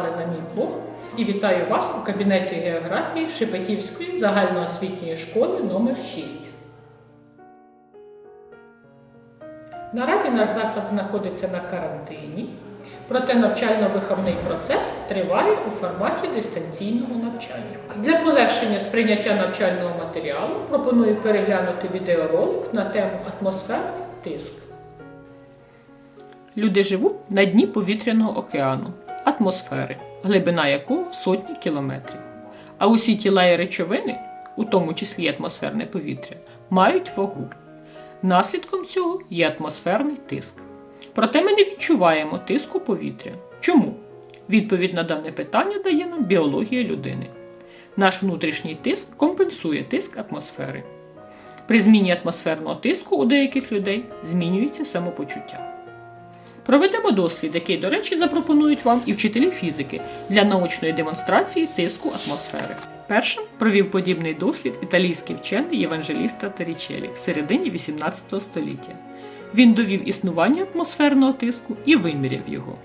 завітали на мій блог і вітаю вас у кабінеті географії Шепетівської загальноосвітньої школи номер 6 Наразі наш заклад знаходиться на карантині, проте навчально-виховний процес триває у форматі дистанційного навчання. Для полегшення сприйняття навчального матеріалу пропоную переглянути відеоролик на тему атмосферний тиск. Люди живуть на дні повітряного океану, атмосфери, глибина якого сотні кілометрів. А усі тіла і речовини, у тому числі атмосферне повітря, мають вагу. Наслідком цього є атмосферний тиск. Проте ми не відчуваємо тиску повітря. Чому? Відповідь на дане питання дає нам біологія людини. Наш внутрішній тиск компенсує тиск атмосфери. При зміні атмосферного тиску у деяких людей змінюється самопочуття. Проведемо дослід, який, до речі, запропонують вам і вчителі фізики для научної демонстрації тиску атмосфери. Першим провів подібний дослід італійський вчений Єванжеліста Торічелі в середині 18 століття. Він довів існування атмосферного тиску і виміряв його.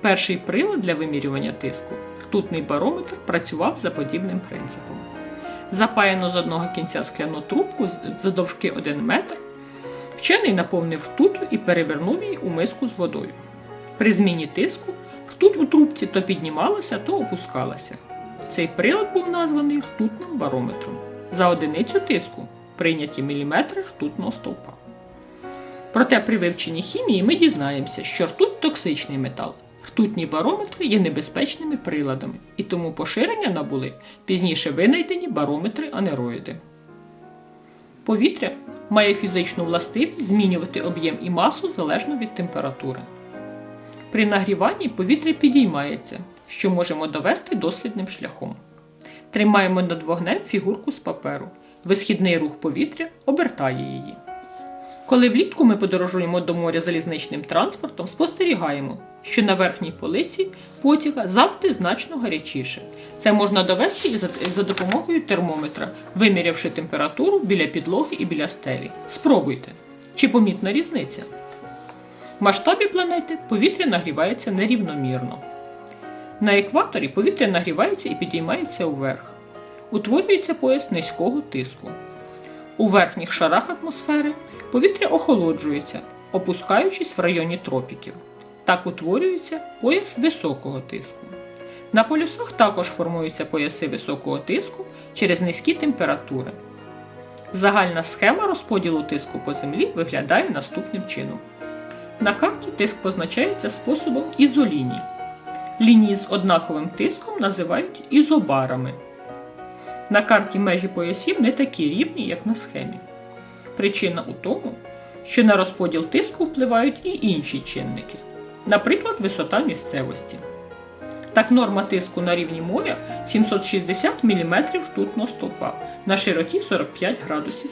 Перший прилад для вимірювання тиску, ртутний барометр, працював за подібним принципом. Запаяну з одного кінця скляну трубку з- завдовжки 1 метр, вчений наповнив ртутю і перевернув її у миску з водою. При зміні тиску ртуть у трубці то піднімалася, то опускалася. Цей прилад був названий ртутним барометром. За одиницю тиску прийняті міліметри ртутного стовпа. Проте при вивченні хімії ми дізнаємося, що ртуть токсичний метал. Ртутні барометри є небезпечними приладами, і тому поширення набули пізніше винайдені барометри анероїди. Повітря має фізичну властивість змінювати об'єм і масу залежно від температури. При нагріванні повітря підіймається, що можемо довести дослідним шляхом. Тримаємо над вогнем фігурку з паперу. Висхідний рух повітря обертає її. Коли влітку ми подорожуємо до моря залізничним транспортом, спостерігаємо, що на верхній полиці потяга завжди значно гарячіше. Це можна довести за, допомогою термометра, вимірявши температуру біля підлоги і біля стелі. Спробуйте, чи помітна різниця? В масштабі планети повітря нагрівається нерівномірно. На екваторі повітря нагрівається і підіймається уверх. Утворюється пояс низького тиску. У верхніх шарах атмосфери повітря охолоджується, опускаючись в районі тропіків. Так утворюється пояс високого тиску. На полюсах також формуються пояси високого тиску через низькі температури. Загальна схема розподілу тиску по землі виглядає наступним чином. На карті тиск позначається способом ізоліній. Лінії з однаковим тиском називають ізобарами. На карті межі поясів не такі рівні, як на схемі. Причина у тому, що на розподіл тиску впливають і інші чинники, наприклад, висота місцевості. Так, норма тиску на рівні моря 760 мм ртутного стовпа на широті 45 градусів.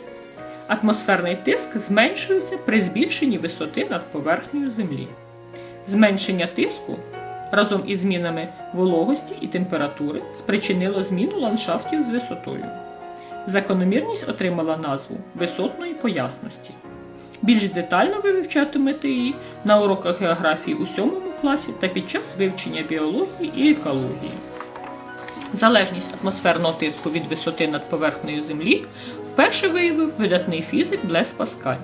Атмосферний тиск зменшується при збільшенні висоти над поверхнею Землі. Зменшення тиску разом із змінами вологості і температури спричинило зміну ландшафтів з висотою. Закономірність отримала назву висотної поясності. Більш детально ви вивчатимете її на уроках географії у 7 класі та під час вивчення біології і екології. Залежність атмосферного тиску від висоти над поверхнею Землі вперше виявив видатний фізик Блес Паскаль.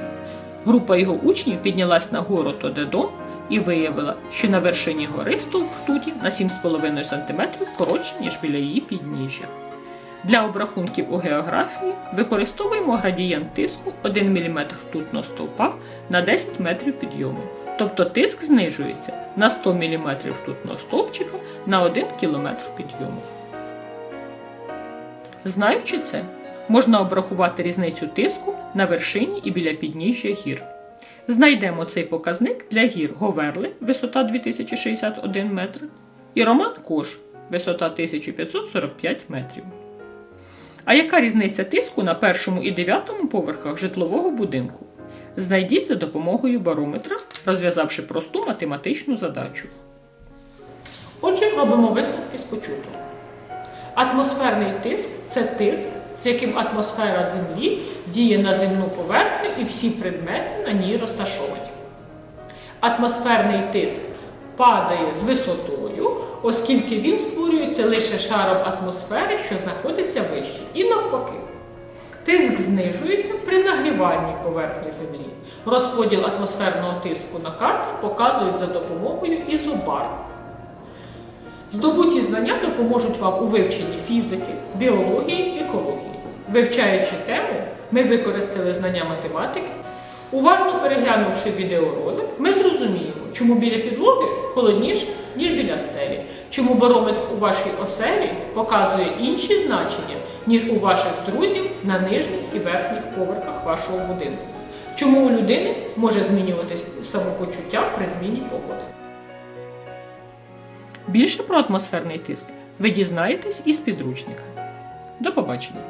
Група його учнів піднялась на гору Тодедон і виявила, що на вершині гори стовп ртуті на 7,5 см коротше, ніж біля її підніжжя. Для обрахунків у географії використовуємо градієнт тиску 1 мм ртутного стовпа на 10 метрів підйому. Тобто тиск знижується на 100 мм ртутного стовпчика на 1 км підйому. Знаючи це, можна обрахувати різницю тиску на вершині і біля підніжжя гір. Знайдемо цей показник для гір Говерли, висота 2061 метр, і Роман Кош, висота 1545 метрів. А яка різниця тиску на першому і дев'ятому поверхах житлового будинку? Знайдіть за допомогою барометра, розв'язавши просту математичну задачу. Отже, робимо висновки з почутого. Атмосферний тиск це тиск, з яким атмосфера Землі діє на земну поверхню і всі предмети на ній розташовані. Атмосферний тиск падає з висотою, оскільки він створюється лише шаром атмосфери, що знаходиться вище, і навпаки. Тиск знижується при нагріванні поверхні Землі. Розподіл атмосферного тиску на картах показують за допомогою ізобар. Здобуті знання допоможуть вам у вивченні фізики, біології. Вивчаючи тему, ми використали знання математики. Уважно переглянувши відеоролик, ми зрозуміємо, чому біля підлоги холодніше, ніж біля стелі, чому барометр у вашій оселі показує інші значення, ніж у ваших друзів на нижніх і верхніх поверхах вашого будинку. Чому у людини може змінюватись самопочуття при зміні погоди. Більше про атмосферний тиск ви дізнаєтесь із підручника. До побачення!